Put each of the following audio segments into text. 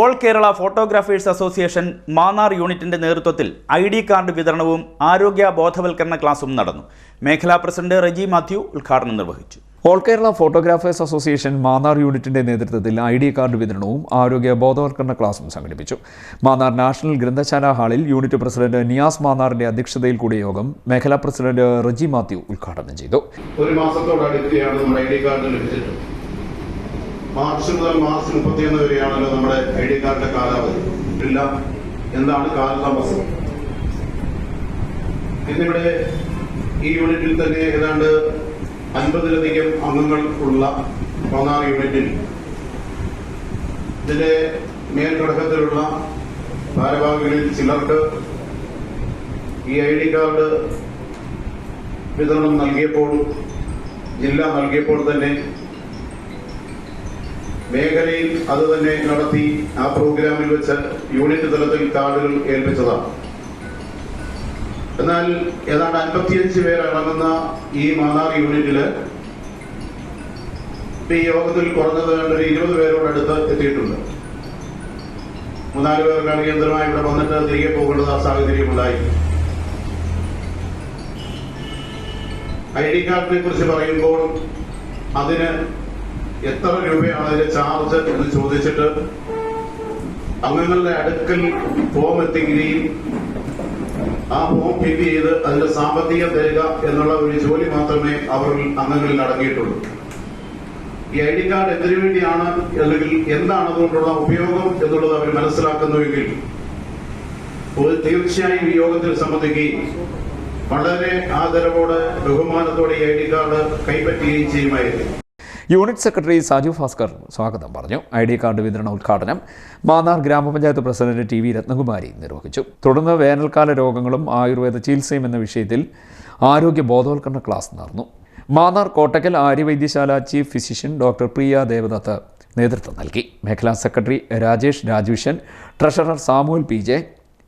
All Kerala photographers association Mannar യൂണിറ്റിന്റെ നേതൃത്വത്തിൽ I D card വിതരണവും ആരോഗ്യ ബോധവൽക്കരണ ക്ലാസും നടന്നു. മേഖലാ പ്രസിഡന്റ് റജി മാത്യു ഉദ്ഘാടനം നിർവഹിച്ചു. All Kerala photographers association Mannar യൂണിറ്റിന്റെ നേതൃത്വത്തിൽ ഐ ഡി കാർഡ് വിതരണവും ആരോഗ്യ ബോധവൽക്കരണ ക്ലാസും സംഘടിപ്പിച്ചു. മാന്നാർ നാഷണൽ ഗ്രന്ഥശാല ഹാളിൽ യൂണിറ്റ് പ്രസിഡന്റ് നിയാസ് മാന്നാറിന്റെ അധ്യക്ഷതയിൽ കൂടിയ യോഗം മേഖലാ പ്രസിഡന്റ് റജി മാത്യു ഉദ്ഘാടനം ചെയ്തു. ഒരു മാസത്തോടടുക്കുകയാണ് നമ്മുടെ ഐ ഡി കാർഡ് ലഭിച്ചിട്ട് മാർച്ച് മുതൽ മാർച്ച് മുപ്പത്തിയൊന്ന് വരെയാണല്ലോ നമ്മുടെ ഐ ഡി കാർഡിന്റെ കാലാവധി. ഇല്ല. എന്താണ് കാലതാമസം? ഇന്നിവിടെ ഈ യൂണിറ്റിൽ തന്നെ ഏതാണ്ട് അൻപതിലധികം അംഗങ്ങൾ ഉള്ള പതിനാറ് യൂണിറ്റിൽ ഇതിന്റെ മേൽഘടകത്തിലുള്ള ഭാരവാഹികളിൽ ചിലർക്ക് ഈ ഐ ഡി കാർഡ് വിതരണം നൽകിയപ്പോൾ ജില്ല നൽകിയപ്പോൾ തന്നെ മേഖലയിൽ അത് തന്നെ നടത്തി ആ പ്രോഗ്രാമിൽ വെച്ച് യൂണിറ്റ് തലത്തിൽ കാർഡുകൾ ഏൽപ്പിച്ചതാണ്. എന്നാൽ ഏതാണ്ട് അൻപത്തിയഞ്ച് പേർ അടങ്ങുന്ന ഈ മാന്നാർ യൂണിറ്റിൽ ഈ യോഗത്തിൽ കുറഞ്ഞത് ഒരു ഇരുപത് പേരോടടുത്ത് എത്തിയിട്ടുണ്ട്. മൂന്നാൽ പേർക്ക് അടിയന്തരമായി ഇവിടെ വന്നിട്ട് തിരികെ പോകേണ്ടത് ആ സാഹചര്യം ഉണ്ടായി. ഐ ഡി കാർഡിനെ കുറിച്ച് പറയുമ്പോൾ അതിന് എത്ര രൂപയാണ് അതിന്റെ ചാർജ് എന്ന് ചോദിച്ചിട്ട് അംഗങ്ങളുടെ അടുക്കൽ ഫോം എത്തിക്കുകയും ആ ഫോം ഫില്ല് ചെയ്ത് അതിന്റെ സാമ്പത്തികം തരിക എന്നുള്ള ഒരു ജോലി മാത്രമേ അവർ അംഗങ്ങളിൽ അടങ്ങിയിട്ടുള്ളൂ. ഈ ഐ ഡി കാർഡ് എന്തിനു വേണ്ടിയാണ് അല്ലെങ്കിൽ എന്താണ് അതുകൊണ്ടുള്ള ഉപയോഗം എന്നുള്ളത് അവർ മനസ്സിലാക്കുന്നുവെങ്കിൽ തീർച്ചയായും ഈ യോഗത്തിൽ സംബന്ധിക്കുകയും വളരെ ആദരവോടെ ബഹുമാനത്തോടെ ഈ ഐ ഡി കാർഡ് കൈപ്പറ്റുകയും ചെയ്യുമായിരുന്നു. യൂണിറ്റ് സെക്രട്ടറി സാജു ഭാസ്കർ സ്വാഗതം പറഞ്ഞു. ഐ ഡി കാർഡ് വിതരണ ഉദ്ഘാടനം മാന്നാർ ഗ്രാമപഞ്ചായത്ത് പ്രസിഡന്റ് ടി വി രത്നകുമാരി നിർവഹിച്ചു. തുടർന്ന് വേനൽക്കാല രോഗങ്ങളും ആയുർവേദ ചികിത്സയും എന്ന വിഷയത്തിൽ ആരോഗ്യ ബോധവൽക്കരണ ക്ലാസ് നടന്നു. Mannar Kottakkal Aryavaidyasala chief physician doctor Priya Devadath നേതൃത്വം നൽകി. മേഖലാ secretary Rajesh Rajushan treasurer Samuel P J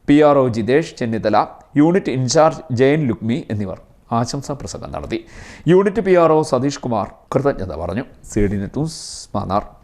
P R O Jithesh Chennithala unit in charge Jayan Lukmi എന്നിവർ ആശംസാ പ്രസംഗം നടത്തി. Unit P R O Satheesh Kumar കൃതജ്ഞത പറഞ്ഞു. C D net news Mannar.